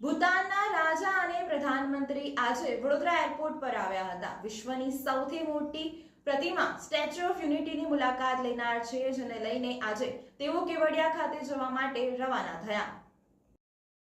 ભૂતાનના રાજા અને પ્રધાનમંત્રી આજે વડોદરા એરપોર્ટ પર આવ્યા હતા. વિશ્વની સૌથી મોટી પ્રતિમા, સ્ટેચ્યુ ઓફ યુનિટીની મુલાકાત લેનાર છે, જેને લઈને આજે તેઓ કેવડિયા ખાતે જવા માટે રવાના થયા.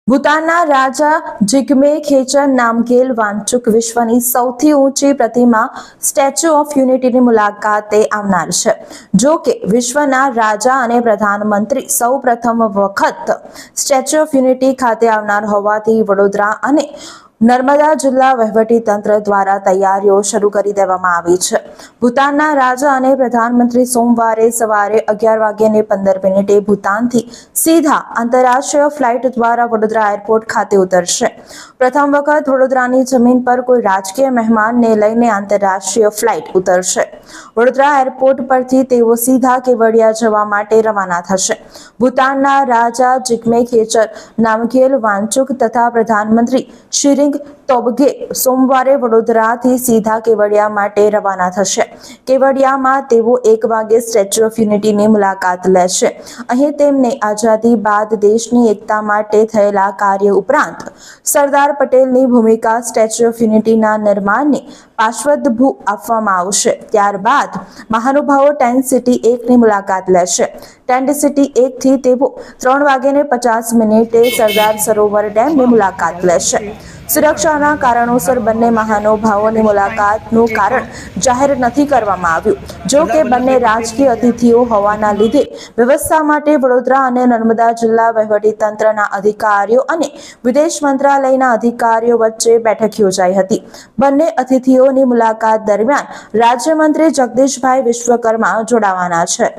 ભૂતાનના રાજા જિગ્મે ખેચર નામગેલ વાંચુક વિશ્વની સૌથી ઊંચી પ્રતિમા સ્ટેચ્યુ ઓફ યુનિટીની મુલાકાતે આવનાર છે. જો કે વિશ્વના રાજા અને પ્રધાનમંત્રી સૌ પ્રથમ વખત સ્ટેચ્યુ ઓફ યુનિટી ખાતે આવનાર હોવાથી વડોદરા અને નર્મદા જિલ્લા વહીવટી તંત્ર દ્વારા તૈયારીઓ શરૂ કરી દેવામાં આવી છે. ભૂતાનના રાજા અને પ્રધાનમંત્રી સોમવારે સવારે અગિયાર વાગ્યાને પંદર મિનિટે ભૂતાનથી સીધા આંતરરાષ્ટ્રીય ફ્લાઇટ દ્વારા વડોદરા એરપોર્ટ ખાતે ઉતરશે. પ્રથમ વખત વડોદરાની જમીન પર કોઈ રાજકીય મહેમાનને લઈને આંતરરાષ્ટ્રીય ફ્લાઇટ ઉતરશે. વડોદરા એરપોર્ટ પરથી તેઓ સીધા કેવડિયા જવા માટે રવાના થશે. ભૂતાનના રાજા જિગ્મે ખેચર, નામગેલ વાંચુક તથા પ્રધાનમંત્રી શિરિંગ તોબગે સોમવારે વડોદરાથી સીધા કેવડિયા માટે રવાના થશે. કેવડિયામાં તેઓ એક વાગે સ્ટેચ્યુ ઓફ યુનિટીની મુલાકાત લેશે. અહીં તેમને આઝાદી બાદ દેશની એકતા માટે થયેલા કાર્ય ઉપરાંત સરદાર પટેલની ભૂમિકા સ્ટેચ્યુ ઓફ યુનિટીના નિર્માણની પાર્શ્વભૂ આપવામાં આવશે. ત્યારબાદ મહાનુભાવો ટેન્ટ સિટી એકની મુલાકાત લેશે. ટેન્ટ સિટી એકથી તેઓ ત્રણ વાગ્યાને પચાસ મિનિટે સરદાર સરોવર ડેમની મુલાકાત લેશે. સુરક્ષાના કારણોસર બંને મહાનુભાવોની મુલાકાતનું કારણ જાહેર નથી કરવામાં આવ્યું. જો કે બંને રાજકીય અતિથિઓ હોવાના લીધે વ્યવસ્થા માટે વડોદરા અને નર્મદા જિલ્લા વહીવટીતંત્રના અધિકારીઓ અને વિદેશ મંત્રાલયના અધિકારીઓ વચ્ચે બેઠક યોજાઈ હતી. બંને અતિથિઓની મુલાકાત દરમિયાન રાજ્યમંત્રી જગદીશભાઈ વિશ્વકર્મા જોડાવાના છે.